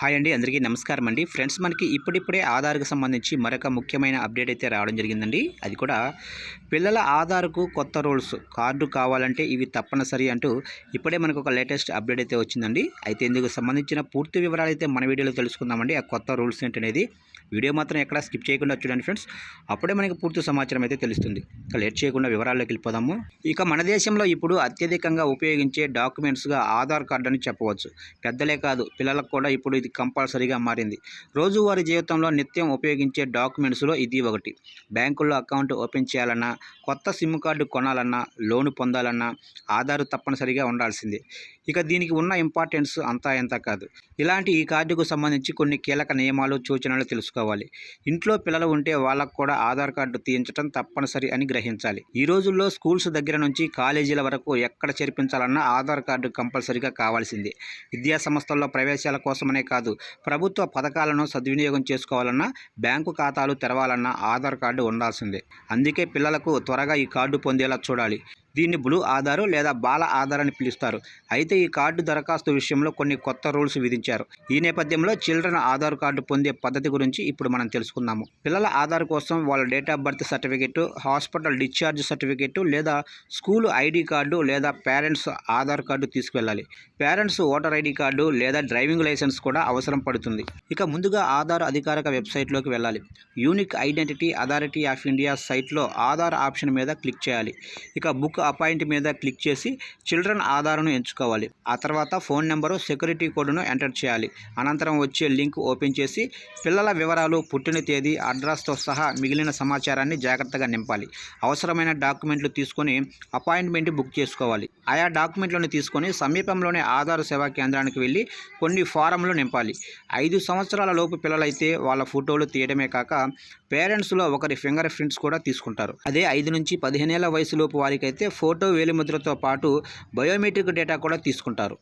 Hi అండి అందరికీ నమస్కారం అండి. ఫ్రెండ్స్ మనకి ఇప్పుడిప్పుడే ఆధార్కు సంబంధించి మరొక ముఖ్యమైన అప్డేట్ అయితే రావడం జరిగిందండి. అది కూడా పిల్లల ఆధార్కు కొత్త రూల్స్ కార్డు కావాలంటే ఇవి తప్పనిసరి అంటూ ఇప్పుడే మనకు ఒక లేటెస్ట్ అప్డేట్ అయితే వచ్చిందండి. అయితే ఇందుకు సంబంధించిన పూర్తి వివరాలు అయితే మన వీడియోలో తెలుసుకుందామండి. ఆ కొత్త రూల్స్ ఏంటనేది వీడియో మాత్రం ఎక్కడ స్కిప్ చేయకుండా చూడండి ఫ్రెండ్స్. అప్పుడే మనకి పూర్తి సమాచారం అయితే తెలుస్తుంది. ఇక లేట్ చేయకుండా వివరాల్లోకి వెళ్ళిపోదాము. ఇక మన దేశంలో ఇప్పుడు అత్యధికంగా ఉపయోగించే డాక్యుమెంట్స్గా ఆధార్ కార్డు అని చెప్పవచ్చు. పెద్దలే కాదు పిల్లలకు కూడా ఇప్పుడు ఇది కంపల్సరీగా మారింది. రోజువారీ జీవితంలో నిత్యం ఉపయోగించే డాక్యుమెంట్స్లో ఇది ఒకటి. బ్యాంకుల్లో అకౌంట్ ఓపెన్ చేయాలన్నా కొత్త సిమ్ కార్డు కొనాలన్నా లోను పొందాలన్నా ఆధార్ తప్పనిసరిగా ఉండాల్సిందే. ఇక దీనికి ఉన్న ఇంపార్టెన్స్ అంతా ఎంత కాదు. ఇలాంటి ఈ కార్డుకు సంబంధించి కొన్ని కీలక నియమాలు సూచనలు తెలుసుకోవాలి ఇంట్లో పిల్లలు ఉంటే వాళ్ళకు కూడా ఆధార్ కార్డు తీయించడం తప్పనిసరి అని గ్రహించాలి. ఈ రోజుల్లో స్కూల్స్ దగ్గర నుంచి కాలేజీల వరకు ఎక్కడ చేర్పించాలన్నా ఆధార్ కార్డు కంపల్సరీగా కావాల్సిందే. విద్యా సంస్థల్లో ప్రవేశాల కోసమనే కాదు ప్రభుత్వ పథకాలను సద్వినియోగం చేసుకోవాలన్నా బ్యాంకు ఖాతాలు తెరవాలన్నా ఆధార్ కార్డు ఉండాల్సిందే. అందుకే పిల్లలకు త్వరగా ఈ కార్డు పొందేలా చూడాలి. దీన్ని బ్లూ ఆధారు లేదా బాల ఆధార్ అని పిలుస్తారు. అయితే ఈ కార్డు దరఖాస్తు విషయంలో కొన్ని కొత్త రూల్స్ విధించారు. ఈ నేపథ్యంలో చిల్డ్రన్ ఆధార్ కార్డు పొందే పద్ధతి గురించి ఇప్పుడు మనం తెలుసుకుందాము. పిల్లల ఆధార్ కోసం వాళ్ళ date of birth certificate hospital discharge certificate లేదా స్కూల్ ఐడి కార్డు లేదా పేరెంట్స్ ఆధార్ కార్డు తీసుకువెళ్ళాలి. పేరెంట్స్ ఓటర్ ఐడి కార్డు లేదా డ్రైవింగ్ లైసెన్స్ కూడా అవసరం పడుతుంది. ఇక ముందుగా ఆధార్ అధికారిక వెబ్సైట్లోకి వెళ్ళాలి. Unique identity authority of India సైట్లో ఆధార్ ఆప్షన్ మీద క్లిక్ చేయాలి. ఇక బుక్ అపాయింట్ మీద క్లిక్ చేసి చిల్డ్రన్ ఆధార్ను ఎంచుకోవాలి. ఆ తర్వాత ఫోన్ నెంబరు సెక్యూరిటీ కోడ్ను ఎంటర్ చేయాలి. అనంతరం వచ్చే లింక్ ఓపెన్ చేసి పిల్లల వివరాలు పుట్టిన తేదీ అడ్రస్తో సహా మిగిలిన సమాచారాన్ని జాగ్రత్తగా నింపాలి. అవసరమైన డాక్యుమెంట్లు తీసుకొని అపాయింట్మెంట్ బుక్ చేసుకోవాలి. ఆయా డాక్యుమెంట్లను తీసుకొని సమీపంలోని ఆధార్ సేవా కేంద్రానికి వెళ్ళి కొన్ని ఫారంలు నింపాలి. ఐదు సంవత్సరాల లోపు పిల్లలైతే వాళ్ళ ఫోటోలు తీయడమే కాక పేరెంట్స్లో ఒకరి ఫింగర్ ప్రింట్స్ కూడా తీసుకుంటారు. అదే ఐదు నుంచి పదిహేనేళ్ళ వయసులోపు వారికైతే ఫోటో వేలిముద్రతో పాటు బయోమెట్రిక్ డేటా కూడా తీసుకుంటారు.